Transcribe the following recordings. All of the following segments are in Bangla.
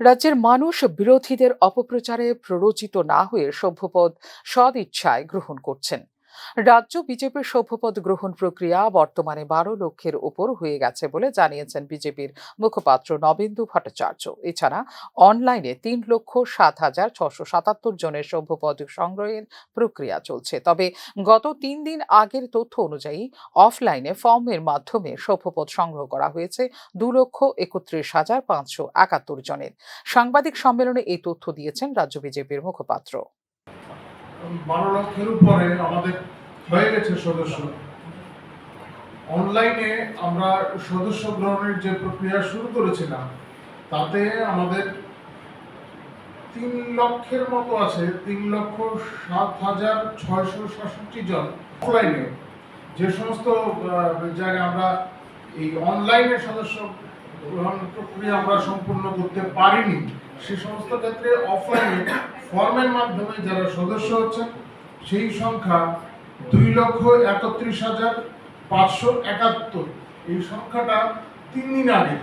রাজ্যের মানুষ বিরোধীদের অপপ্রচারে প্ররোচিত না হয়ে সভ্যপদ সদিচ্ছায় গ্রহণ করছেন। রাজ্য বিজেপির সভ্যপদ গ্রহণ প্রক্রিয়া বর্তমানে বারো লক্ষের উপর হয়ে গেছে বলে জানিয়েছেন বিজেপির মুখপাত্র নবেন্দু ভট্টাচার্য। এছাড়া অনলাইনে তিন লক্ষ সাত হাজার ছশো সাতাত্তর জনের সভ্যপদ সংগ্রহের প্রক্রিয়া চলছে। তবে গত তিন দিন আগের তথ্য অনুযায়ী অফলাইনে ফর্মের মাধ্যমে সভ্যপদ সংগ্রহ করা হয়েছে দু লক্ষ একত্রিশ হাজার পাঁচশো একাত্তর জনের। সাংবাদিক সম্মেলনে এই তথ্য দিয়েছেন রাজ্য বিজেপির মুখপাত্র। বারো লক্ষের উপরে আমাদের হয়ে গেছে সদস্য। অনলাইনে আমরা সদস্য গ্রহণের যে প্রক্রিয়া শুরু করেছিলাম, তাতে আমাদের তিন লক্ষের মতো আছে, তিন লক্ষ সাত হাজার ছয়শো সাতষট্টি জন অফলাইনে যে সমস্ত জায়গায় আমরা এই অনলাইনে সদস্য গ্রহণ প্রক্রিয়া আমরা সম্পূর্ণ করতে পারিনি। সে সমস্ত ক্ষেত্রে অফলাইনে ফর্মের মাধ্যমে যারা সদস্য হচ্ছেন, সেই সংখ্যা দুই লক্ষ একত্রিশ হাজার পাঁচশো একাত্তর। এই সংখ্যাটা তিন দিন আগে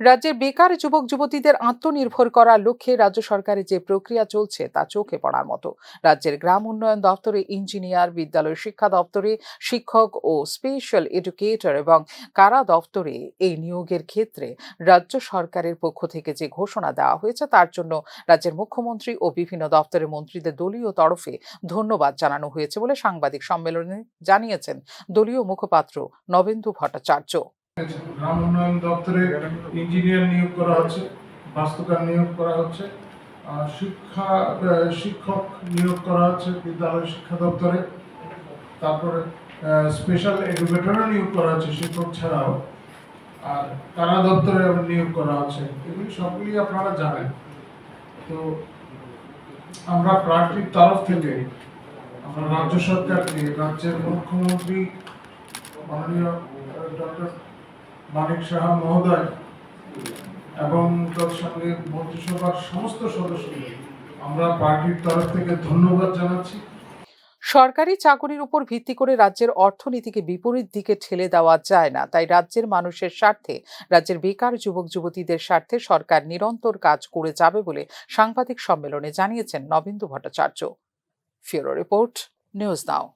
রাজ্যের বেকার যুবক যুবতীদের আত্মনির্ভর করার লক্ষ্যে রাজ্য সরকারের যে প্রক্রিয়া চলছে তা চোখে পড়ার মতো। রাজ্যের গ্রাম উন্নয়ন দপ্তরে ইঞ্জিনিয়ার বিদ্যালয় শিক্ষা দপ্তরে শিক্ষক ও স্পেশাল এডুকেটর এবং কারা দপ্তরে এই নিয়োগের ক্ষেত্রে রাজ্য সরকারের পক্ষ থেকে যে ঘোষণা দেওয়া হয়েছে তার জন্য রাজ্যের মুখ্যমন্ত্রী ও বিভিন্ন দপ্তরের মন্ত্রীদের দলীয় তরফে ধন্যবাদ জানানো হয়েছে বলে সাংবাদিক সম্মেলনে জানিয়েছেন দলীয় মুখপাত্র নবেন্দু ভট্টাচার্য। গ্রাম উন্নয়ন দপ্তরে ইঞ্জিনিয়ার নিয়োগ করা হচ্ছে, বাস্তুকার নিয়োগ করা হচ্ছে শিক্ষা শিক্ষক নিয়োগ করা হচ্ছে বিদ্যালয় শিক্ষা দপ্তরে। তারপরে স্পেশাল এডুকেটরও নিয়োগ করা হচ্ছে শিক্ষক ছাড়াও। আর কারা দপ্তরে নিয়োগ করা হচ্ছে, এগুলি সবগুলি আপনারা জানেন। তো আমরা প্রার্থীর তরফ থেকে আমরা রাজ্য সরকারকে, রাজ্যের মুখ্যমন্ত্রী, মাননীয় ডক্টর মানিক সাহা মহোদয় এবং তার সঙ্গে মন্ত্রিসভার সমস্ত সদস্যদের আমরা পার্টির তরফ থেকে ধন্যবাদ জানাচ্ছি। সরকারি চাকরির উপর ভিত্তি করে রাজ্যের অর্থনীতিকে বিপরীত দিকে ঠেলে দেওয়া যায় না, তাই রাজ্যের মানুষের স্বার্থে, রাজ্যের বেকার যুবক যুবতীদের স্বার্থে সরকার নিরন্তর কাজ করে যাবে বলে সাংবাদিক সম্মেলনে জানিয়েছেন নবেন্দু ভট্টাচার্য। ফিওরো রিপোর্ট, নিউজ নাও।